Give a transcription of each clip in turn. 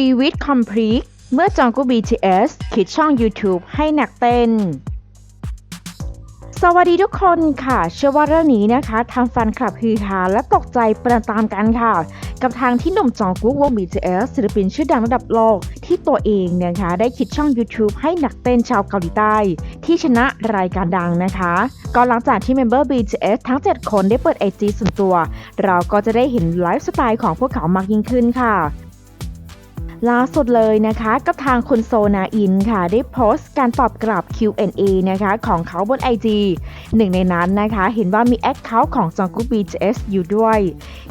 ชีวิตคอมพลีทเมื่อจองกุ BTS คิดช่อง YouTube ให้หนักเต้น สวัสดีทุกคนค่ะ เชื่อว่าเรื่องนี้นะคะทางแฟนคลับฮือฮาและตกใจประตามกันค่ะ กับทางที่หนุ่มจองกุ๊กวง BTS ศิลปินชื่อดังระดับโลก ที่ตัวเองนะคะ ได้คิดช่อง YouTube ให้หนักเต้นชาวเกาหลีใต้ ที่ชนะรายการดังนะคะก็หลังจากที่เมมเบอร์ BTS ทั้ง 7 คนได้เปิด IG ส่วนตัว เราก็จะได้เห็นไลฟ์สไตล์ของพวกเขามากยิ่งขึ้นค่ะ ล่าสุดเลยนะคะกับทางคุณโซนาอินค่ะ ได้โพสต์การตอบกลับ Q&A นะคะของเขาบน IG หนึ่งในนั้นนะคะเห็นว่ามีแอคเคาท์ของจองกุ๊บ BTS อยู่ด้วย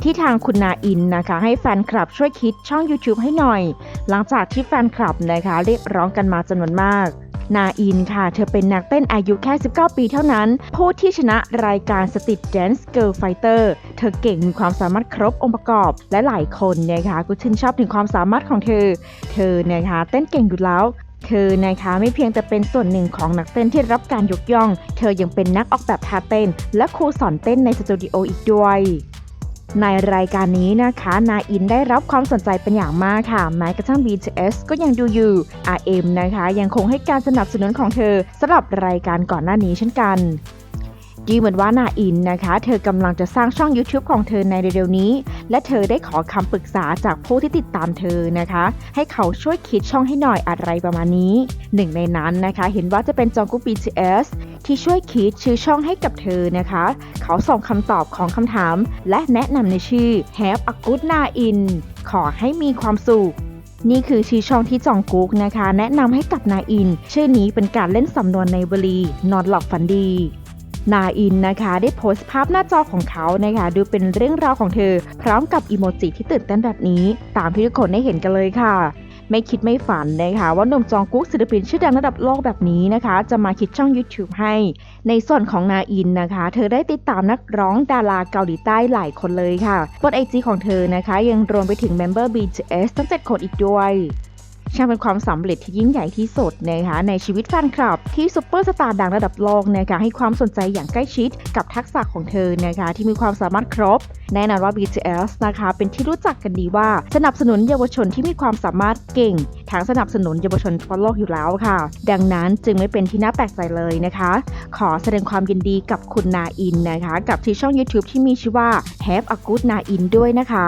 ที่ทางคุณนาอินนะคะ ให้แฟนคลับช่วยคิดช่อง YouTube ให้หน่อย หลังจากที่แฟนคลับนะคะเรียกร้องกันมาจำนวนมาก นาอินค่ะ เธอเป็นนักเต้นอายุแค่ 19 ปีเท่านั้น ผู้ที่ชนะรายการ Street Dance Girl Fighter เธอเก่งมีความสามารถครบองค์ประกอบ และหลายคนนะคะก็ชื่นชอบถึงความสามารถของเธอ เธอนะคะเต้นเก่งอยู่แล้วเธอนะคะไม่เพียงแต่เป็นส่วนหนึ่งของนักเต้นที่รับการยกย่อง เธอยังเป็นนักออกแบบท่าเต้น และครูสอนเต้นในสตูดิโออีกด้วย ในรายการนี้นะคะนาอินได้รับความสนใจเป็นอย่างมากค่ะแม้กระทั่ง BTS ก็ยังดูอยู่ RM นะคะ ยังคงให้การสนับสนุนของเธอสำหรับรายการก่อนหน้านี้เช่นกันดีเหมือนว่านาอินนะคะ เธอกำลังจะสร้างช่อง YouTube ของเธอในเร็วๆนี้ และเธอได้ขอคำปรึกษาจากผู้ที่ติดตามเธอนะคะ ให้เขาช่วยคิดช่องให้หน่อยอะไรประมาณนี้ หนึ่งในนั้นนะคะ เห็นว่าจะเป็นจองกุ๊ก BTS ที่ช่วยคิดชื่อช่องให้กับเธอนะคะ เขาส่งคำตอบของคำถาม และแนะนำในชื่อ Have a good na in ขอให้มีความสุขนี่คือชื่อช่องที่จองกุ๊กนะคะ แนะนำให้กับนาอิน ชื่อนี้เป็นการเล่นสำนวนในวลีนอนหลับฝันดีนาอินนะคะ ได้โพสต์ภาพหน้าจอของเขานะคะดูเป็นเรื่องราวของเธอ พร้อมกับอีโมจิที่ตื่นเต้นแบบนี้ ตามที่ทุกคนได้เห็นกันเลยค่ะ ไม่คิดไม่ฝันนะคะว่าหนุ่มจองกุ๊กศิลปินชื่อดังระดับโลกแบบนี้นะคะ จะมาคิดช่อง YouTube ให้ ในส่วนของนาอินนะคะ เธอได้ติดตามนักร้องดาราเกาหลีใต้หลายคนเลยค่ะบนไอจีของเธอนะคะ ยังรวมไปถึงเมมเบอร์ BTS ทั้ง7คนอีกด้วย ช่างเป็นความสำเร็จที่ยิ่งใหญ่ที่สุดนะคะในชีวิตแฟนคลับ ที่ซุปเปอร์สตาร์ดังระดับโลกนะคะให้ความสนใจอย่างใกล้ชิดกับทักษะของเธอนะคะที่มีความสามารถครบ แน่นอนว่า BTS นะคะเป็นที่รู้จักกันดีว่าสนับสนุนเยาวชนที่มีความสามารถเก่งทั้งสนับสนุนเยาวชนทั่วโลกอยู่แล้วค่ะ ดังนั้นจึงไม่เป็นที่น่าแปลกใจเลยนะคะ ขอแสดงความยินดีกับคุณนาอินนะคะ กับที่ช่อง YouTube ที่มีชื่อว่า Have a Good นาอินด้วยนะคะ